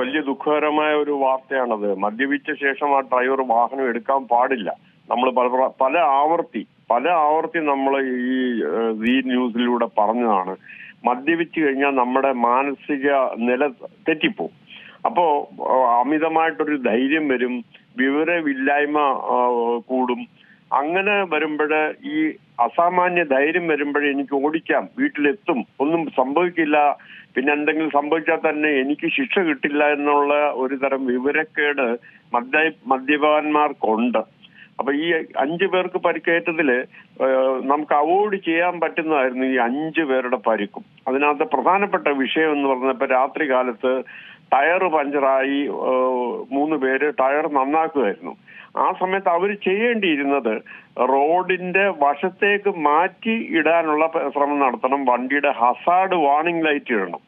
വലിയ ദുഃഖകരമായ ഒരു വാർത്തയാണത്. മദ്യപിച്ച ശേഷം ആ ഡ്രൈവർ വാഹനം എടുക്കാൻ പാടില്ല. നമ്മൾ പല പല ആവർത്തി പല ആവർത്തി നമ്മൾ ഈ ഈ ന്യൂസിലൂടെ പറഞ്ഞതാണ്. മദ്യപിച്ച് കഴിഞ്ഞാൽ നമ്മുടെ മാനസിക നില തെറ്റിപ്പോവും. അപ്പോ അമിതമായിട്ടൊരു ധൈര്യം വരും വിവരമില്ലായ്മ കൂടും. അങ്ങനെ വരുമ്പോൾ ഈ അസാമാന്യ ധൈര്യം വരുമ്പോഴേ എനിക്ക് ഓടിക്കാം വീട്ടിലെത്തും ഒന്നും സംഭവിക്കില്ല പിന്നെ എന്തെങ്കിലും സംഭവിച്ചാൽ തന്നെ എനിക്ക് ശിക്ഷ കിട്ടില്ല എന്നുള്ള ഒരു തരം വിവരക്കേട് മദ്യ മദ്യപാന്മാർക്കുണ്ട് അപ്പൊ ഈ അഞ്ചു പേർക്ക് പരിക്കേറ്റതിൽ നമുക്ക് അവോയ്ഡ് ചെയ്യാൻ പറ്റുന്നതായിരുന്നു ഈ അഞ്ചു പേരുടെ പരിക്കും. അതിനകത്ത് പ്രധാനപ്പെട്ട വിഷയം എന്ന് പറഞ്ഞപ്പോ രാത്രി കാലത്ത് ടയർ പഞ്ചറായി മൂന്ന് പേര് ടയർ നന്നാക്കുമായിരുന്നു ആ സമയത്ത് അവർ ചെയ്യേണ്ടിയിരുന്നത് റോഡിന്റെ വശത്തേക്ക് മാറ്റി ഇടാനുള്ള ശ്രമം നടത്തണം വണ്ടിയുടെ ഹസാർഡ് വാർണിംഗ് ലൈറ്റ് ഇടണം.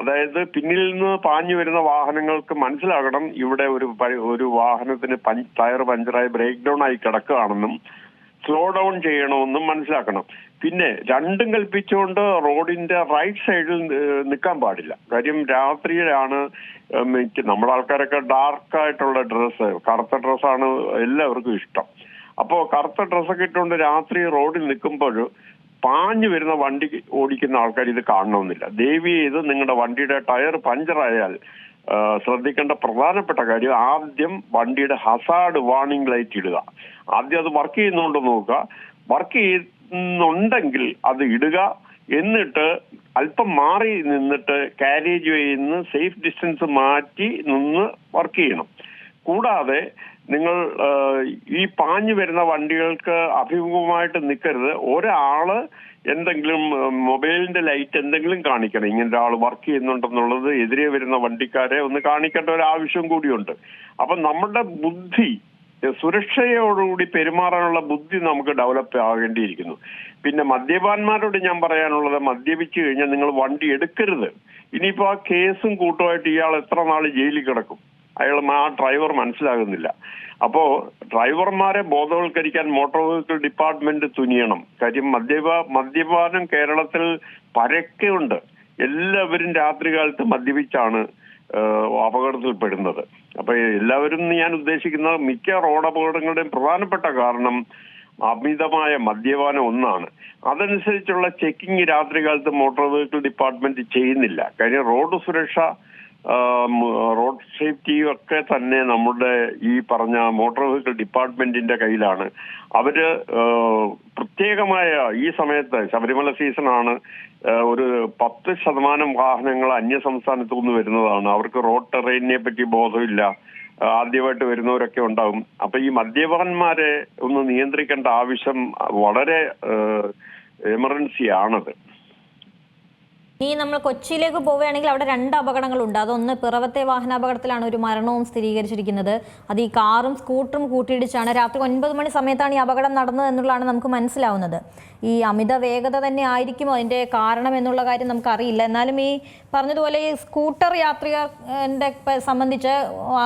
അതായത് പിന്നിൽ നിന്ന് പാഞ്ഞു വരുന്ന വാഹനങ്ങൾക്ക് മനസ്സിലാകണം ഇവിടെ ഒരു ഒരു വാഹനത്തിന് ടയർ പഞ്ചറായി ബ്രേക്ക് ഡൗൺ ആയി കിടക്കുകയാണെന്നും സ്ലോ ഡൗൺ ചെയ്യണമെന്നും മനസ്സിലാക്കണം. പിന്നെ രണ്ടും കൽപ്പിച്ചുകൊണ്ട് റോഡിന്റെ റൈറ്റ് സൈഡിൽ നിൽക്കാൻ പാടില്ല. കാര്യം രാത്രിയിലാണ് മിക്ക നമ്മുടെ ആൾക്കാരൊക്കെ ഡാർക്ക് ആയിട്ടുള്ള ഡ്രസ്സ് കറുത്ത ഡ്രസ്സാണ് എല്ലാവർക്കും ഇഷ്ടം. അപ്പോ കറുത്ത ഡ്രസ്സൊക്കെ ഇട്ടുകൊണ്ട് രാത്രി റോഡിൽ നിൽക്കുമ്പോൾ പാഞ്ഞു വരുന്ന വണ്ടി ഓടിക്കുന്ന ആൾക്കാർ ഇത് കാണണമെന്നില്ല. ദേവി ഇത് നിങ്ങളുടെ വണ്ടിയുടെ ടയർ പഞ്ചറായാൽ ശ്രദ്ധിക്കേണ്ട പ്രധാനപ്പെട്ട കാര്യം ആദ്യം വണ്ടിയുടെ ഹസാർഡ് വാർണിംഗ് ലൈറ്റ് ഇടുക. ആദ്യം അത് വർക്ക് ചെയ്യുന്നുണ്ടോ നോക്കുക. വർക്ക് ചെയ്യുന്നുണ്ടെങ്കിൽ അത് ഇടുക. എന്നിട്ട് അല്പം മാറി നിന്നിട്ട് കാരേജ് വേയിൽ നിന്ന് സേഫ് ഡിസ്റ്റൻസ് മാറ്റി നിന്ന് വർക്ക് ചെയ്യണം. കൂടാതെ നിങ്ങൾ ഈ പാഞ്ഞു വരുന്ന വണ്ടികൾക്ക് അഭിമുഖമായിട്ട് നിൽക്കരുത്. ഒരാൾ എന്തെങ്കിലും മൊബൈലിന്റെ ലൈറ്റ് എന്തെങ്കിലും കാണിക്കണം. ഇങ്ങനെ ഒരാൾ വർക്ക് ചെയ്യുന്നുണ്ടെന്നുള്ളത് എതിരെ വരുന്ന വണ്ടിക്കാരെ ഒന്ന് കാണിക്കേണ്ട ഒരു ആവശ്യം കൂടിയുണ്ട്. അപ്പൊ നമ്മുടെ ബുദ്ധി സുരക്ഷയോടുകൂടി പെരുമാറാനുള്ള ബുദ്ധി നമുക്ക് ഡെവലപ്പ് ആകേണ്ടിയിരിക്കുന്നു. പിന്നെ മദ്യപാന്മാരോട് ഞാൻ പറയാനുള്ളത് മദ്യപിച്ചു കഴിഞ്ഞാൽ നിങ്ങൾ വണ്ടി എടുക്കരുത്. ഇനിയിപ്പോ ആ കേസും കൂട്ടുമായിട്ട് ഇയാൾ എത്ര നാൾ ജയിലിൽ കിടക്കും? അയാൾ ആ ഡ്രൈവർ മനസ്സിലാകുന്നില്ല. അപ്പോ ഡ്രൈവർമാരെ ബോധവൽക്കരിക്കാൻ മോട്ടോർ വെഹിക്കിൾ ഡിപ്പാർട്ട്മെന്റ് തുനിയണം. കാര്യം മദ്യപ മദ്യപാനം കേരളത്തിൽ പരക്കെ ഉണ്ട്. എല്ലാവരും രാത്രി കാലത്ത് മദ്യപിച്ചാണ് അപകടത്തിൽപ്പെടുന്നത്. അപ്പൊ എല്ലാവരും ഞാൻ ഉദ്ദേശിക്കുന്ന മിക്ക റോഡ് അപകടങ്ങളുടെയും പ്രധാനപ്പെട്ട കാരണം അമിതമായ മദ്യപാനം ഒന്നാണ്. അതനുസരിച്ചുള്ള ചെക്കിംഗ് രാത്രി കാലത്ത് മോട്ടോർ വെഹിക്കിൾ ഡിപ്പാർട്ട്മെന്റ് ചെയ്യുന്നില്ല. കാര്യം റോഡ് സുരക്ഷ റോഡ് സേഫ്റ്റി ഒക്കെ തന്നെ നമ്മുടെ ഈ പറഞ്ഞ മോട്ടോർ വെഹിക്കിൾ ഡിപ്പാർട്ട്മെന്റിന്റെ കയ്യിലാണ്. അവർ പ്രത്യേകമായ ഈ സമയത്ത് ശബരിമല സീസണാണ് ഒരു പത്ത് ശതമാനം വാഹനങ്ങൾ അന്യ സംസ്ഥാനത്തു നിന്ന് വരുന്നതാണ്. അവർക്ക് റോഡ് ടെറൈനിനെ പറ്റി ബോധമില്ല. ആദ്യമായിട്ട് വരുന്നവരൊക്കെ ഉണ്ടാവും. അപ്പൊ ഈ മദ്യപാന്മാരെ ഒന്ന് നിയന്ത്രിക്കേണ്ട ആവശ്യം വളരെ എമർജൻസി ആണത്. ഇനി നമ്മൾ കൊച്ചിയിലേക്ക് പോവുകയാണെങ്കിൽ അവിടെ രണ്ട് അപകടങ്ങളുണ്ട്. അതൊന്ന് പിറവത്തെ വാഹനാപകടത്തിലാണ് ഒരു മരണവും സ്ഥിരീകരിച്ചിരിക്കുന്നത്. അത് ഈ കാറും സ്കൂട്ടറും കൂട്ടിയിടിച്ചാണ് രാത്രി ഒൻപത് മണി സമയത്താണ് ഈ അപകടം നടന്നത് എന്നുള്ളതാണ് നമുക്ക് മനസ്സിലാവുന്നത്. ഈ അമിത വേഗത തന്നെ ആയിരിക്കും അതിന്റെ കാരണം എന്നുള്ള കാര്യം നമുക്കറിയില്ല. എന്നാലും ഈ പറഞ്ഞതുപോലെ ഈ സ്കൂട്ടർ യാത്രികന്റെ സംബന്ധിച്ച്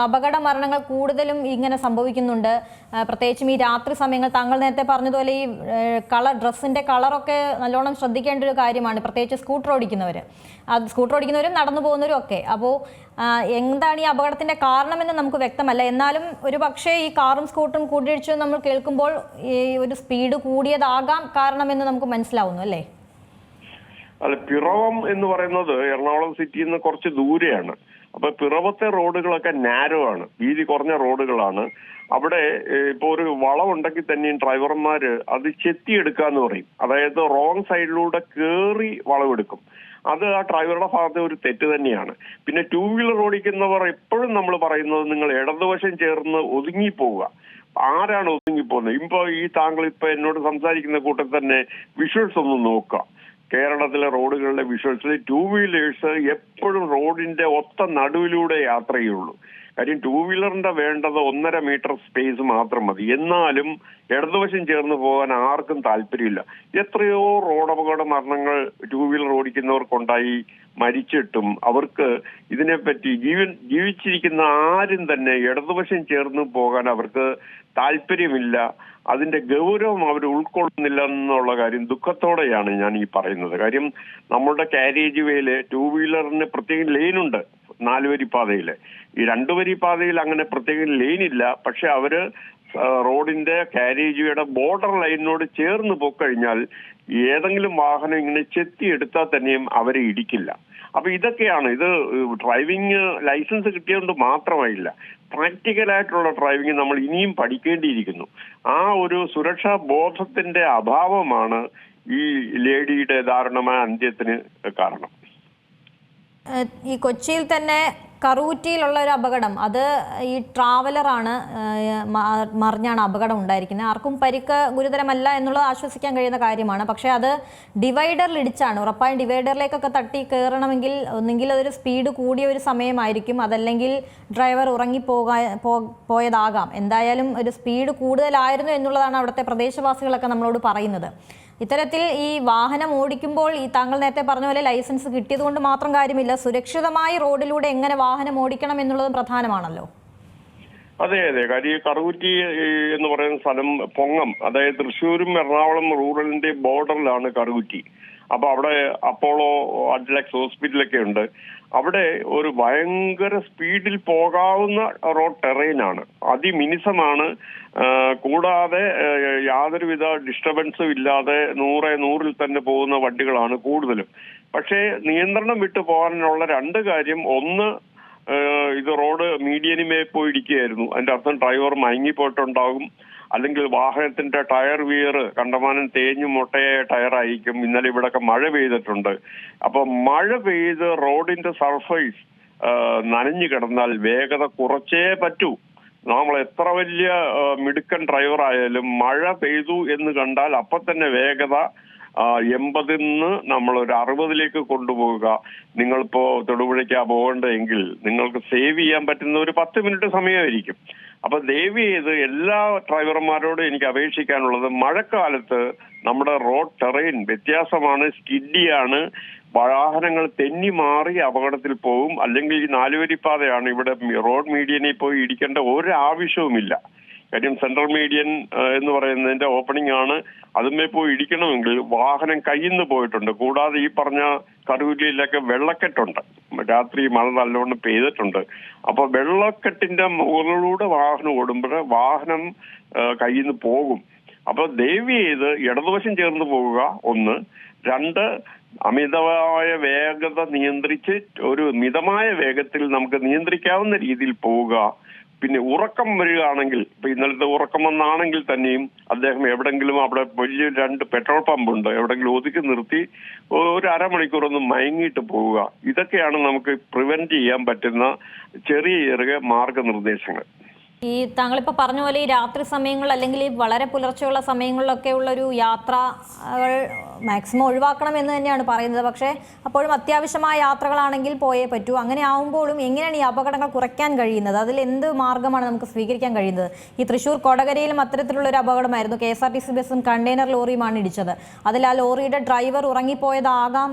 അപകട മരണങ്ങൾ കൂടുതലും ഇങ്ങനെ സംഭവിക്കുന്നുണ്ട്. പ്രത്യേകിച്ചും ഈ രാത്രി സമയങ്ങൾ താങ്കൾ നേരത്തെ പറഞ്ഞതുപോലെ ഈ കളർ ഡ്രസ്സിന്റെ കളറൊക്കെ നല്ലോണം ശ്രദ്ധിക്കേണ്ട ഒരു കാര്യമാണ്. പ്രത്യേകിച്ച് സ്കൂട്ടർ ഓടിക്കുന്നവർ അത് സ്കൂട്ടർ ഓടിക്കുന്നവരും നടന്നു പോകുന്നവരും ഒക്കെ. അപ്പോൾ എന്താണ് ഈ അപകടത്തിന്റെ കാരണമെന്ന് നമുക്ക് വ്യക്തമല്ല. എന്നാലും ഒരു പക്ഷേ ഈ കാറും സ്കൂട്ടറും കൂട്ടിയിടിച്ചു നമ്മൾ കേൾക്കുമ്പോൾ ഈ ഒരു സ്പീഡ് കൂടിയതാകാം കാരണമെന്ന് നമുക്ക് മനസ്സിലാവുന്നു അല്ലേ? അല്ല പിറവം എന്ന് പറയുന്നത് എറണാകുളം സിറ്റിയിൽ നിന്ന് കുറച്ച് ദൂരെയാണ്. അപ്പൊ പിറവത്തെ റോഡുകളൊക്കെ നാരോ ആണ്. വീതി കുറഞ്ഞ റോഡുകളാണ്. അവിടെ ഇപ്പോ ഒരു വളവുണ്ടെങ്കിൽ തന്നെയും ഡ്രൈവർമാര് അത് ചെത്തിയെടുക്കാന്ന് പറയും. അതായത് റോങ് സൈഡിലൂടെ കേറി വളവെടുക്കും അത് ആ ഡ്രൈവറുടെ ഭാഗത്തെ ഒരു തെറ്റ് തന്നെയാണ്. പിന്നെ ടൂ വീലർ ഓടിക്കുന്നവർ എപ്പോഴും നമ്മൾ പറയുന്നത് നിങ്ങൾ ഇടതുവശം ചേർന്ന് ഒതുങ്ങി പോവുക ആരാണ് ഒതുങ്ങി ഒതുങ്ങിപ്പോകുന്നത് ഇപ്പൊ ഈ താങ്കൾ ഇപ്പൊ എന്നോട് സംസാരിക്കുന്ന കൂട്ടത്തിൽ തന്നെ വിഷ്വൽസ് ഒന്ന് നോക്കുക. കേരളത്തിലെ റോഡുകളുടെ വിഷ്വൽസിൽ ടൂ വീലേഴ്സ് എപ്പോഴും റോഡിന്റെ ഒത്ത നടുവിലൂടെ യാത്ര ചെയ്യുള്ളൂ. കാര്യം ടൂ വീലറിന്റെ വേണ്ടത് ഒന്നര മീറ്റർ സ്പേസ് മാത്രം മതി. എന്നാലും ഇടതുവശം ചേർന്ന് പോകാൻ ആർക്കും താല്പര്യമില്ല. എത്രയോ റോഡപകട മരണങ്ങൾ ടൂ വീലർ ഓടിക്കുന്നവർക്കുണ്ടായി മരിച്ചിട്ടും അവർക്ക് ഇതിനെപ്പറ്റി ജീവൻ ജീവിച്ചിരിക്കുന്ന ആരും തന്നെ ഇടതുവശം ചേർന്ന് പോകാൻ അവർക്ക് താല്പര്യമില്ല അതിന്റെ ഗൗരവം അവർ ഉൾക്കൊള്ളുന്നില്ല എന്നുള്ള കാര്യം ദുഃഖത്തോടെയാണ് ഞാൻ ഈ പറയുന്നത്. കാര്യം നമ്മുടെ കാരേജ് വേയിൽ ടൂ വീലറിന് പ്രത്യേകം ലൈനുണ്ട് നാലുവരി പാതയിൽ. ഈ രണ്ടുവരി പാതയിൽ അങ്ങനെ പ്രത്യേക ലൈനില്ല പക്ഷെ അവർ റോഡിന്റെ കാരേജ് ബോർഡർ ലൈനിനോട് ചേർന്ന് പോയിക്കഴിഞ്ഞാൽ ഏതെങ്കിലും വാഹനം ഇങ്ങനെ ചെത്തി എടുത്താൽ തന്നെയും അവരെ ഇടിക്കില്ല. അപ്പൊ ഇതൊക്കെയാണ് ഇത് ഡ്രൈവിംഗ് ലൈസൻസ് കിട്ടിയതുകൊണ്ട് മാത്രമായില്ല. പ്രാക്ടിക്കൽ ആയിട്ടുള്ള ഡ്രൈവിംഗ് നമ്മൾ ഇനിയും പഠിക്കേണ്ടിയിരിക്കുന്നു. ആ ഒരു സുരക്ഷാ ബോധത്തിന്റെ അഭാവമാണ് ഈ ലേഡിയുടെ ദാരുണമായ അന്ത്യത്തിന് കാരണം. ഈ കൊച്ചിയിൽ തന്നെ കറൂറ്റിയിലുള്ള ഒരു അപകടം. അത് ഈ ട്രാവലറാണ് മറിഞ്ഞാണ് അപകടം ഉണ്ടായിരിക്കുന്നത്. ആർക്കും പരിക്ക് ഗുരുതരമല്ല എന്നുള്ളത് ആശ്വസിക്കാൻ കഴിയുന്ന കാര്യമാണ്. പക്ഷേ അത് ഡിവൈഡറിൽ ഇടിച്ചാണ്. ഉറപ്പായും ഡിവൈഡറിലേക്കൊക്കെ തട്ടി കയറണമെങ്കിൽ ഒന്നെങ്കിൽ അതൊരു സ്പീഡ് കൂടിയ ഒരു സമയമായിരിക്കും. അതല്ലെങ്കിൽ ഡ്രൈവർ ഉറങ്ങിപ്പോകാ പോയതാകാം. എന്തായാലും ഒരു സ്പീഡ് കൂടുതലായിരുന്നു എന്നുള്ളതാണ് അവിടുത്തെ പ്രദേശവാസികളൊക്കെ നമ്മളോട് പറയുന്നത്. ഇത്തരത്തിൽ ഈ വാഹനം ഓടിക്കുമ്പോൾ ഈ താങ്കൾ നേരത്തെ പറഞ്ഞ പോലെ ലൈസൻസ് കിട്ടിയത് കൊണ്ട് മാത്രം കാര്യമില്ല. സുരക്ഷിതമായി റോഡിലൂടെ എങ്ങനെ വാഹനം ഓടിക്കണം എന്നുള്ളത് പ്രധാനമാണല്ലോ. അതെ അതെ. കാര്യം ഈ കറുകുറ്റി എന്ന് പറയുന്ന സ്ഥലം പൊങ്ങം. അതായത് തൃശ്ശൂരും എറണാകുളം റൂറലിന്റെ ബോർഡറിലാണ് കറുകുറ്റി. അപ്പൊ അവിടെ അപ്പോളോ അഡ്ലക്സ് ഹോസ്പിറ്റലൊക്കെ ഉണ്ട്. അവിടെ ഒരു ഭയങ്കര സ്പീഡിൽ പോകാവുന്ന റോഡ് ടെറൈനാണ്. അതിമിനിസമാണ് കൂടാതെ യാതൊരുവിധ ഡിസ്റ്റർബൻസും ഇല്ലാതെ നൂറെ നൂറിൽ തന്നെ പോകുന്ന വണ്ടികളാണ് കൂടുതലും. പക്ഷേ നിയന്ത്രണം വിട്ടു പോകാനുള്ള രണ്ട് കാര്യം. ഒന്ന് ഇത് റോഡ് മീഡിയനുമേ പോയി ഇടിക്കുകയായിരുന്നു അതിന്റെ അർത്ഥം ഡ്രൈവർ മയങ്ങിപ്പോയിട്ടുണ്ടാകും. അല്ലെങ്കിൽ വാഹനത്തിന്റെ ടയർ വിയർ കണ്ടമാനം തേഞ്ഞു മുട്ടയായ ടയറായിരിക്കും. ഇന്നലെ ഇവിടൊക്കെ മഴ പെയ്തിട്ടുണ്ട്. അപ്പൊ മഴ പെയ്ത് റോഡിന്റെ സർഫേസ് നനഞ്ഞു കിടന്നാൽ വേഗത കുറച്ചേ പറ്റൂ. നമ്മൾ എത്ര വലിയ മിടുക്കൻ ഡ്രൈവർ ആയാലും മഴ പെയ്തു എന്ന് കണ്ടാൽ അപ്പൊ തന്നെ വേഗത എൺപതിൽ നിന്ന് നമ്മൾ ഒരു അറുപതിലേക്ക് കൊണ്ടുപോവുക. നിങ്ങളിപ്പോ തൊടുപുഴയ്ക്കാ പോകേണ്ടതെങ്കിൽ നിങ്ങൾക്ക് സേവ് ചെയ്യാൻ പറ്റുന്ന ഒരു പത്ത് മിനിറ്റ് സമയമായിരിക്കും. അപ്പൊ ദയവ് ചെയ്ത് എല്ലാ ഡ്രൈവർമാരോടും എനിക്ക് അപേക്ഷിക്കാനുള്ളത് മഴക്കാലത്ത് നമ്മുടെ റോഡ് ടെറൈൻ വ്യത്യാസമാണ് സ്കിഡിയാണ് വാഹനങ്ങൾ തെന്നി മാറി അപകടത്തിൽ പോകും അല്ലെങ്കിൽ ഈ നാലുവരിപ്പാതയാണ് ഇവിടെ റോഡ് മീഡിയനിൽ പോയി ഇടിക്കേണ്ട ഒരു ആവശ്യവുമില്ല കാര്യം സെൻട്രൽ മീഡിയൻ എന്ന് പറയുന്നതിന്റെ ഓപ്പണിംഗ് ആണ്. അതുമേ പോയി ഇടിക്കണമെങ്കിൽ വാഹനം കയ്യിന്ന് പോയിട്ടുണ്ട്. കൂടാതെ ഈ പറഞ്ഞ കറുകുലിയിലൊക്കെ വെള്ളക്കെട്ടുണ്ട്. രാത്രി മഴ നല്ലോണം പെയ്തിട്ടുണ്ട്. അപ്പൊ വെള്ളക്കെട്ടിന്റെ മുകളിലൂടെ വാഹനം ഓടുമ്പോൾ വാഹനം കയ്യിന്ന് പോകും. അപ്പൊ ദയവ് ചെയ്ത് ഇടതുവശം ചേർന്ന് പോവുക. ഒന്ന് രണ്ട് അമിതമായ വേഗത നിയന്ത്രിച്ച് ഒരു മിതമായ വേഗത്തിൽ നമുക്ക് നിയന്ത്രിക്കാവുന്ന രീതിയിൽ പോവുക. പിന്നെ ഉറക്കം വരികയാണെങ്കിൽ ഇപ്പൊ ഇന്നലത്തെ ഉറക്കം വന്നാണെങ്കിൽ തന്നെയും അദ്ദേഹം എവിടെങ്കിലും അവിടെ വലിയ രണ്ട് പെട്രോൾ പമ്പ് ഉണ്ട് എവിടെങ്കിലും ഒതുക്കി നിർത്തി ഒരു അരമണിക്കൂറൊന്ന് മയങ്ങിയിട്ട് പോവുക. ഇതൊക്കെയാണ് നമുക്ക് പ്രിവെന്റ് ചെയ്യാൻ പറ്റുന്ന ചെറിയ ചെറിയ മാർഗനിർദ്ദേശങ്ങൾ. ഈ താങ്കളിപ്പോൾ പറഞ്ഞ പോലെ ഈ രാത്രി സമയങ്ങൾ അല്ലെങ്കിൽ ഈ വളരെ പുലർച്ചെയുള്ള സമയങ്ങളിലൊക്കെ ഉള്ള ഒരു യാത്രകൾ മാക്സിമം ഒഴിവാക്കണം എന്ന് തന്നെയാണ് പറയുന്നത്. പക്ഷേ അപ്പോഴും അത്യാവശ്യമായ യാത്രകളാണെങ്കിൽ പോയേ പറ്റൂ. അങ്ങനെ ആവുമ്പോഴും എങ്ങനെയാണ് ഈ അപകടങ്ങൾ കുറയ്ക്കാൻ കഴിയുന്നത്? അതിൽ എന്ത് മാർഗമാണ് നമുക്ക് സ്വീകരിക്കാൻ കഴിയുന്നത്? ഈ തൃശ്ശൂർ കൊടകരയിലും അത്തരത്തിലുള്ള ഒരു അപകടമായിരുന്നു. K S R T C ബസ്സും കണ്ടെയ്നർ ലോറിയുമാണ് ഇടിച്ചത്. അതിൽ ആ ലോറിയുടെ ഡ്രൈവർ ഉറങ്ങിപ്പോയതാകാം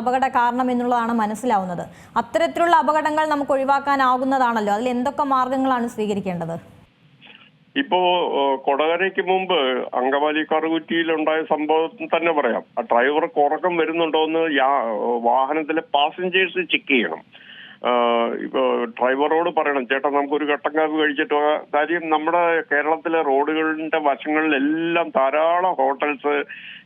അപകട കാരണം എന്നുള്ളതാണ് മനസ്സിലാവുന്നത്. അത്തരത്തിലുള്ള അപകടങ്ങൾ നമുക്ക് ഒഴിവാക്കാനാകുന്നതാണല്ലോ. അതിൽ എന്തൊക്കെ മാർഗങ്ങളാണ് സ്വീകരിക്കേണ്ടത്? ഇപ്പോ കൊടകരയ്ക്ക് മുമ്പ് അങ്കമാലി കറുകുറ്റിയിലുണ്ടായ സംഭവം തന്നെ പറയാം. ആ ഡ്രൈവർക്ക് ഉറക്കം വരുന്നുണ്ടോ എന്ന് വാഹനത്തിലെ പാസഞ്ചേഴ്സ് ചെക്ക് ചെയ്യണം. ഇപ്പോ ഡ്രൈവറോട് പറയണം ചേട്ടാ നമുക്കൊരു കട്ടൻ കാപ്പ് കഴിച്ചിട്ട് കാര്യം നമ്മുടെ കേരളത്തിലെ റോഡുകളുടെ വശങ്ങളിലെല്ലാം ധാരാളം ഹോട്ടൽസ്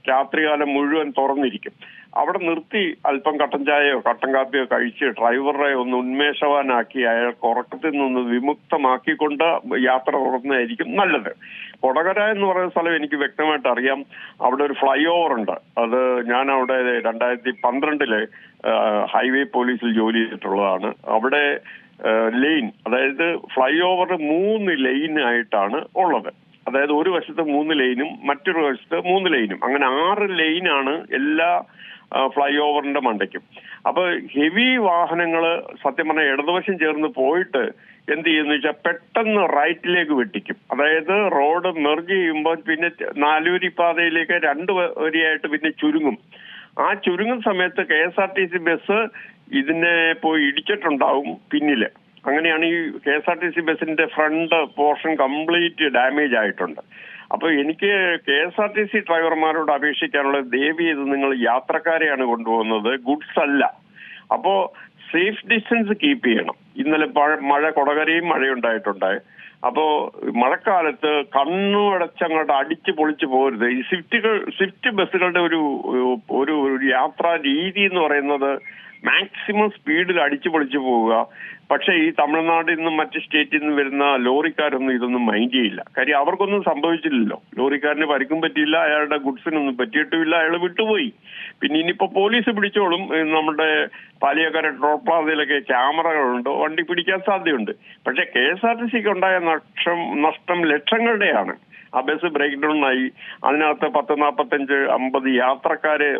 രാത്രികാലം മുഴുവൻ തുറന്നിരിക്കും. അവിടെ നിർത്തി അല്പം കട്ടൻ ചായയോ കട്ടൻ കാപ്പിയോ കഴിച്ച് ഡ്രൈവറെ ഒന്ന് ഉന്മേഷവാനാക്കി അയാൾക്ക് ഉറക്കത്തിൽ നിന്ന് വിമുക്തമാക്കിക്കൊണ്ട് യാത്ര തുടർന്നതായിരിക്കും നല്ലത്. കൊടകര എന്ന് പറയുന്ന സ്ഥലം എനിക്ക് വ്യക്തമായിട്ട് അറിയാം. അവിടെ ഒരു ഫ്ലൈ ഓവർ ഉണ്ട്. അത് ഞാൻ അവിടെ രണ്ടായിരത്തി പന്ത്രണ്ടിൽ ഹൈവേ പോലീസിൽ ജോലി ചെയ്തിട്ടുള്ളതാണ്. അവിടെ ലെയിൻ അതായത് ഫ്ലൈ ഓവർ മൂന്ന് ലെയിൻ ആയിട്ടാണ് ഉള്ളത്. അതായത് ഒരു വശത്ത് മൂന്ന് ലൈനും മറ്റൊരു വശത്ത് മൂന്ന് ലൈനും. അങ്ങനെ ആറ് ലൈനാണ് എല്ലാ ഫ്ലൈ ഓവറിന്റെ മണ്ടയ്ക്കും. അപ്പൊ ഹെവി വാഹനങ്ങൾ സത്യം പറഞ്ഞാൽ ഇടതുവശം ചേർന്ന് പോയിട്ട് എന്ത് ചെയ്യുന്ന വെച്ചാൽ പെട്ടെന്ന് റൈറ്റിലേക്ക് വെട്ടിക്കും. അതായത് റോഡ് മെർജ് ചെയ്യുമ്പോൾ പിന്നെ നാലൂരി പാതയിലേക്ക് രണ്ട് വരിയായിട്ട് പിന്നെ ചുരുങ്ങും. ആ ചുരുങ്ങുന്ന സമയത്ത് K S R T C bus ഇതിനെ പോയി ഇടിച്ചിട്ടുണ്ടാവും പിന്നിൽ. അങ്ങനെയാണ് ഈ K S R T C ബസിന്റെ ഫ്രണ്ട് പോർഷൻ കംപ്ലീറ്റ് ഡാമേജ് ആയിട്ടുണ്ട്. അപ്പൊ എനിക്ക് K S R T C ഡ്രൈവർമാരോട് അപേക്ഷിക്കാനുള്ളത് ദേവി ഇത് നിങ്ങൾ യാത്രക്കാരെയാണ് കൊണ്ടുപോകുന്നത്. ഗുഡ്സ് അല്ല. അപ്പോ സേഫ് ഡിസ്റ്റൻസ് കീപ്പ് ചെയ്യണം. ഇന്നലെ മഴ കൊടകരയും മഴയുണ്ടായിട്ടുണ്ട്. അപ്പോ മഴക്കാലത്ത് കണ്ണുടച്ചങ്ങോട്ട് അടിച്ചു പൊളിച്ചു പോരുത്. ഈ സ്വിഫ്റ്റുകൾ സ്വിഫ്റ്റ് ബസ്സുകളുടെ ഒരു ഒരു യാത്രാ രീതി എന്ന് പറയുന്നത് മാക്സിമം സ്പീഡിൽ അടിച്ചു പൊളിച്ചു പോവുക. പക്ഷേ ഈ തമിഴ്നാട്ടിൽ നിന്നും മറ്റ് സ്റ്റേറ്റിൽ നിന്നും വരുന്ന ലോറിക്കാരൊന്നും ഇതൊന്നും മൈൻഡ് ചെയ്യില്ല. കാര്യം അവർക്കൊന്നും സംഭവിച്ചില്ലല്ലോ. ലോറിക്കാരന് പരിക്കും പറ്റിയില്ല അയാളുടെ ഗുഡ്സിനൊന്നും പറ്റിയിട്ടുമില്ല അയാൾ വിട്ടുപോയി. പിന്നെ ഇനിയിപ്പോ പോലീസ് പിടിച്ചോളും. നമ്മുടെ പാലിയക്കര ടോൾ പ്ലാസയിലൊക്കെ ക്യാമറകളുണ്ട്. വണ്ടി പിടിക്കാൻ സാധ്യതയുണ്ട്. പക്ഷെ കെ എസ് ആർ ടി സിക്ക് ഉണ്ടായ നഷ്ടം നഷ്ടം ലക്ഷങ്ങളുടെയാണ്. ആ ബസ് ബ്രേക്ക് ഡൗൺ ആയി. അതിനകത്ത് പത്ത് നാൽപ്പത്തഞ്ച് അമ്പത് യാത്രക്കാര്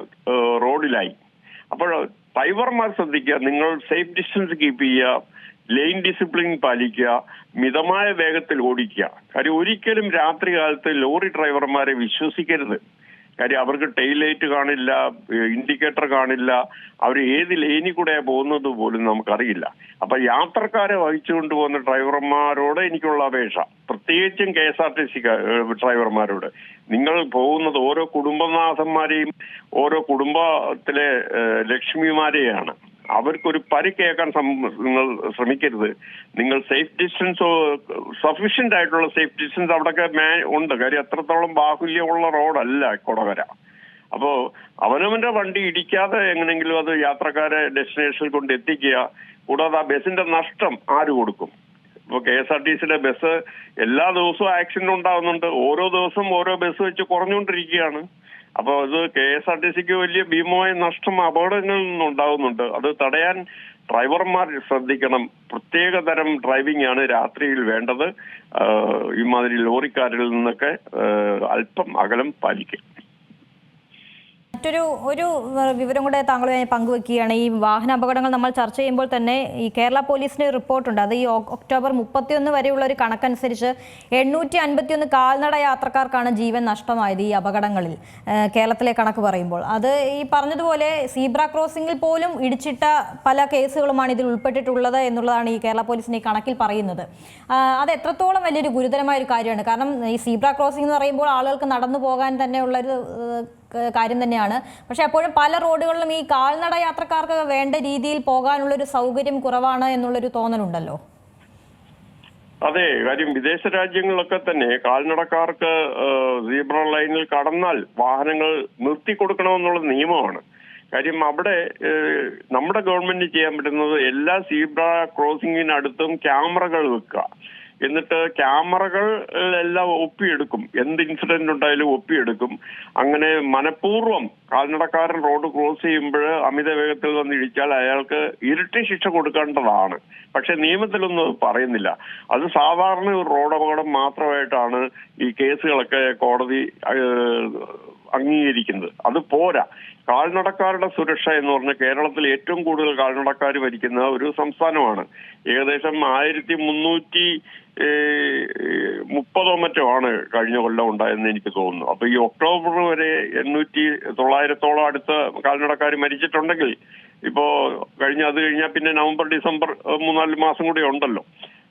റോഡിലായി. അപ്പോൾ ഡ്രൈവർമാർ ശ്രദ്ധിക്കുക നിങ്ങൾ സേഫ് ഡിസ്റ്റൻസ് കീപ്പ് ചെയ്യുക ലൈൻ ഡിസിപ്ലിൻ പാലിക്കുക മിതമായ വേഗത്തിൽ ഓടിക്കുക. കാര്യം ഒരിക്കലും രാത്രി കാലത്ത് ലോറി ഡ്രൈവർമാരെ വിശ്വസിക്കരുത്. കാര്യം അവർക്ക് ടെയിൽ ലൈറ്റ് കാണില്ല ഇൻഡിക്കേറ്റർ കാണില്ല അവർ ഏത് ലൈനിൽ കൂടെ പോകുന്നത് പോലും നമുക്കറിയില്ല. അപ്പൊ യാത്രക്കാരെ വഹിച്ചുകൊണ്ട് പോകുന്ന ഡ്രൈവർമാരോട് എനിക്കുള്ള അപേക്ഷ. പ്രത്യേകിച്ചും K S R T C ഡ്രൈവർമാരോട് നിങ്ങൾ പോകുന്നത് ഓരോ കുടുംബനാഥന്മാരെയും ഓരോ കുടുംബത്തിലെ ലക്ഷ്മിമാരെയാണ്. അവർക്കൊരു പരിക്കേക്കാൻ നിങ്ങൾ ശ്രമിക്കരുത്. നിങ്ങൾ സേഫ് ഡിസ്റ്റൻസ് സഫീഷ്യന്റ് ആയിട്ടുള്ള സേഫ് ഡിസ്റ്റൻസ് അവിടെയൊക്കെ ഉണ്ട്. കാര്യം എത്രത്തോളം ബാഹുല്യമുള്ള റോഡല്ല കൊടകര. അപ്പോ അവനവന്റെ വണ്ടി ഇടിക്കാതെ എങ്ങനെങ്കിലും അത് യാത്രക്കാരെ ഡെസ്റ്റിനേഷനിൽ കൊണ്ട് എത്തിക്കുക. കൂടാതെ ആ ബസിന്റെ നഷ്ടം ആര് കൊടുക്കും? ഇപ്പൊ കെ എസ് ആർ ടി സിയുടെ ബസ് എല്ലാ ദിവസവും ആക്സിഡന്റ് ഉണ്ടാകുന്നുണ്ട് ഓരോ ദിവസവും ഓരോ ബസ് വെച്ച് കുറഞ്ഞുകൊണ്ടിരിക്കുകയാണ്. അപ്പൊ അത് കെ എസ് ആർ ടി സിക്ക് വലിയ ഭീമമായ നഷ്ടം അപകടങ്ങളിൽ നിന്നും ഉണ്ടാകുന്നുണ്ട് അത് തടയാൻ ഡ്രൈവർമാർ ശ്രദ്ധിക്കണം. പ്രത്യേക തരം ഡ്രൈവിംഗ് ആണ് രാത്രിയിൽ വേണ്ടത്. ഈ ഇമാതിരി ലോറിക്കാരിൽ നിന്നൊക്കെ അല്പം അകലം പാലിക്കുക. മറ്റൊരു ഒരു വിവരം കൂടെ താങ്കളുമായി പങ്കുവെക്കുകയാണ്. ഈ വാഹന അപകടങ്ങൾ നമ്മൾ ചർച്ച ചെയ്യുമ്പോൾ തന്നെ ഈ കേരള പോലീസിന്റെ റിപ്പോർട്ടുണ്ട്. അത് ഈ ഒക്ടോബർ മുപ്പത്തിയൊന്ന് വരെയുള്ള ഒരു കണക്കനുസരിച്ച് എണ്ണൂറ്റി അൻപത്തിയൊന്ന് കാൽനട യാത്രക്കാർക്കാണ് ജീവൻ നഷ്ടമായത് ഈ അപകടങ്ങളിൽ കേരളത്തിലെ കണക്ക് പറയുമ്പോൾ. അത് ഈ പറഞ്ഞതുപോലെ സീബ്ര ക്രോസിംഗിൽ പോലും ഇടിച്ചിട്ട പല കേസുകളുമാണ് ഇതിൽ ഉൾപ്പെട്ടിട്ടുള്ളത് എന്നുള്ളതാണ് ഈ കേരള പോലീസിന്റെ ഈ കണക്കിൽ പറയുന്നത്. അത് എത്രത്തോളം വലിയൊരു ഗുരുതരമായ ഒരു കാര്യമാണ്. കാരണം ഈ സീബ്ര ക്രോസിംഗ് എന്ന് പറയുമ്പോൾ ആളുകൾക്ക് നടന്നു പോകാൻ തന്നെ ഉള്ളൊരു ഏഹ്, ക- കാര്യം തന്നെയാണ്. പക്ഷെ അപ്പോഴും പല റോഡുകളിലും ഈ കാൽനട യാത്രക്കാർക്ക് വേണ്ട രീതിയിൽ പോകാനുള്ള ഒരു സൗകര്യം കുറവാണ് എന്നുള്ളൊരു തോന്നലുണ്ടല്ലോ? അതെ കാര്യം വിദേശ രാജ്യങ്ങളിലൊക്കെ തന്നെ കാൽനടക്കാർക്ക് സീബ്ര ലൈനിൽ കടന്നാൽ വാഹനങ്ങൾ നിർത്തി കൊടുക്കണമെന്നുള്ള നിയമമാണ്. കാര്യം അവിടെ നമ്മുടെ ഗവൺമെന്റ് ചെയ്യാൻ പറ്റുന്നത് എല്ലാ സീബ്ര ക്രോസിംഗിനടുത്തും ക്യാമറകൾ വെക്കുക. എന്നിട്ട് ക്യാമറകൾ എല്ലാം ഒപ്പിയെടുക്കും. എന്ത് ഇൻസിഡന്റ് ഉണ്ടായാലും ഒപ്പിയെടുക്കും. അങ്ങനെ മനഃപൂർവം കാൽനടക്കാരൻ റോഡ് ക്രോസ് ചെയ്യുമ്പോൾ അമിത വേഗത്തിൽ വന്ന് ഇടിച്ചാൽ അയാൾക്ക് ഇരട്ടി ശിക്ഷ കൊടുക്കേണ്ടതാണ്. പക്ഷെ നിയമത്തിലൊന്നും പറയുന്നില്ല. അത് സാധാരണ ഒരു റോഡ് അപകടം മാത്രമായിട്ടാണ് ഈ കേസുകളൊക്കെ കോടതി അംഗീകരിക്കുന്നത്. അത് പോരാ. കാൽനടക്കാരുടെ സുരക്ഷ എന്ന് പറഞ്ഞ കേരളത്തിൽ ഏറ്റവും കൂടുതൽ കാൽനടക്കാർ ഭരിക്കുന്ന ഒരു സംസ്ഥാനമാണ്. ഏകദേശം ആയിരത്തി മുന്നൂറ്റി മുപ്പതോ മറ്റോ ആണ് കഴിഞ്ഞ കൊല്ലം ഉണ്ടായെന്ന് എനിക്ക് തോന്നുന്നു. അപ്പൊ ഈ ഒക്ടോബർ വരെ എണ്ണൂറ്റി തൊള്ളായിരത്തോളം അടുത്ത കാൽനടക്കാർ മരിച്ചിട്ടുണ്ടെങ്കിൽ ഇപ്പോ കഴിഞ്ഞ അത് കഴിഞ്ഞാൽ പിന്നെ നവംബർ ഡിസംബർ മൂന്നാൽ മാസം കൂടി ഉണ്ടല്ലോ.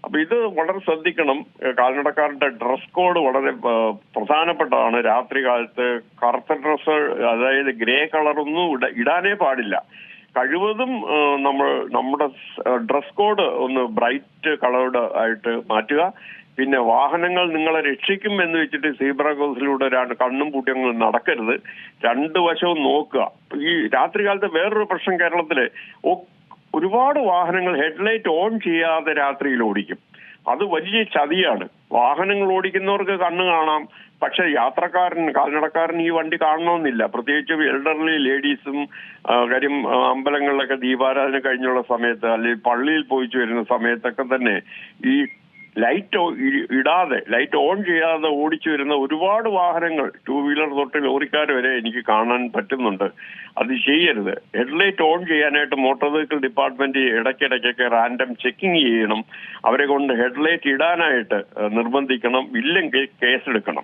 അപ്പൊ ഇത് വളരെ ശ്രദ്ധിക്കണം. കാൽനടക്കാരുടെ ഡ്രസ് കോഡ് വളരെ പ്രധാനപ്പെട്ടതാണ്. രാത്രി കാലത്ത് കറുത്ത ഡ്രസ്സ് അതായത് ഗ്രേ കളറൊന്നും ഇട ഇടാനേ പാടില്ല. കഴിവതും നമ്മൾ നമ്മുടെ ഡ്രസ് കോഡ് ഒന്ന് ബ്രൈറ്റ് കളേർഡ് ആയിട്ട് മാറ്റുക. പിന്നെ വാഹനങ്ങൾ നിങ്ങളെ രക്ഷിക്കും എന്ന് വെച്ചിട്ട് സീബ്ര ക്രോസിലൂടെ കണ്ണും പൂട്ടിയങ്ങൾ നടക്കരുത്. രണ്ടു വശവും നോക്കുക. ഈ രാത്രി കാലത്ത് വേറൊരു പ്രശ്നം കേരളത്തിൽ ഒരുപാട് വാഹനങ്ങൾ ഹെഡ്ലൈറ്റ് ഓൺ ചെയ്യാതെ രാത്രിയിൽ ഓടിക്കും. അത് വലിയ ചതിയാണ്. വാഹനങ്ങൾ ഓടിക്കുന്നവർക്ക് കണ്ണ് കാണാം. പക്ഷെ യാത്രക്കാരൻ കാൽനടക്കാരൻ ഈ വണ്ടി കാണണമെന്നില്ല. പ്രത്യേകിച്ച് എൽഡർലി ലേഡീസും കാര്യം അമ്പലങ്ങളിലൊക്കെ ദീപാരാധന കഴിഞ്ഞുള്ള സമയത്ത് അല്ലെങ്കിൽ പള്ളിയിൽ പോയിച്ചു വരുന്ന സമയത്തൊക്കെ തന്നെ ഈ ലൈറ്റ് ഇടാതെ ലൈറ്റ് ഓൺ ചെയ്യാതെ ഓടിച്ചു വരുന്ന ഒരുപാട് വാഹനങ്ങൾ ടൂ വീലർ തൊട്ട് ലോറിക്കാർ വരെ എനിക്ക് കാണാൻ പറ്റുന്നുണ്ട്. അത് ചെയ്യരുത്. ഹെഡ്ലൈറ്റ് ഓൺ ചെയ്യാനായിട്ട് മോട്ടോർ വെഹിക്കിൾ ഡിപ്പാർട്ട്മെന്റ് ഇടയ്ക്കിടയ്ക്കൊക്കെ റാൻഡം ചെക്കിംഗ് ചെയ്യണം. അവരെ കൊണ്ട് ഹെഡ്ലൈറ്റ് ഇടാനായിട്ട് നിർബന്ധിക്കണം. ഇല്ലെങ്കിൽ കേസെടുക്കണം.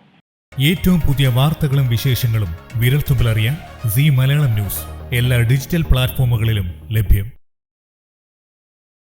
ഏറ്റവും പുതിയ വാർത്തകളും വിശേഷങ്ങളും വിരൽത്തുമ്പിലറിയാൻ സി മലയാളം ന്യൂസ്. എല്ലാ ഡിജിറ്റൽ പ്ലാറ്റ്ഫോമുകളിലും ലഭ്യം.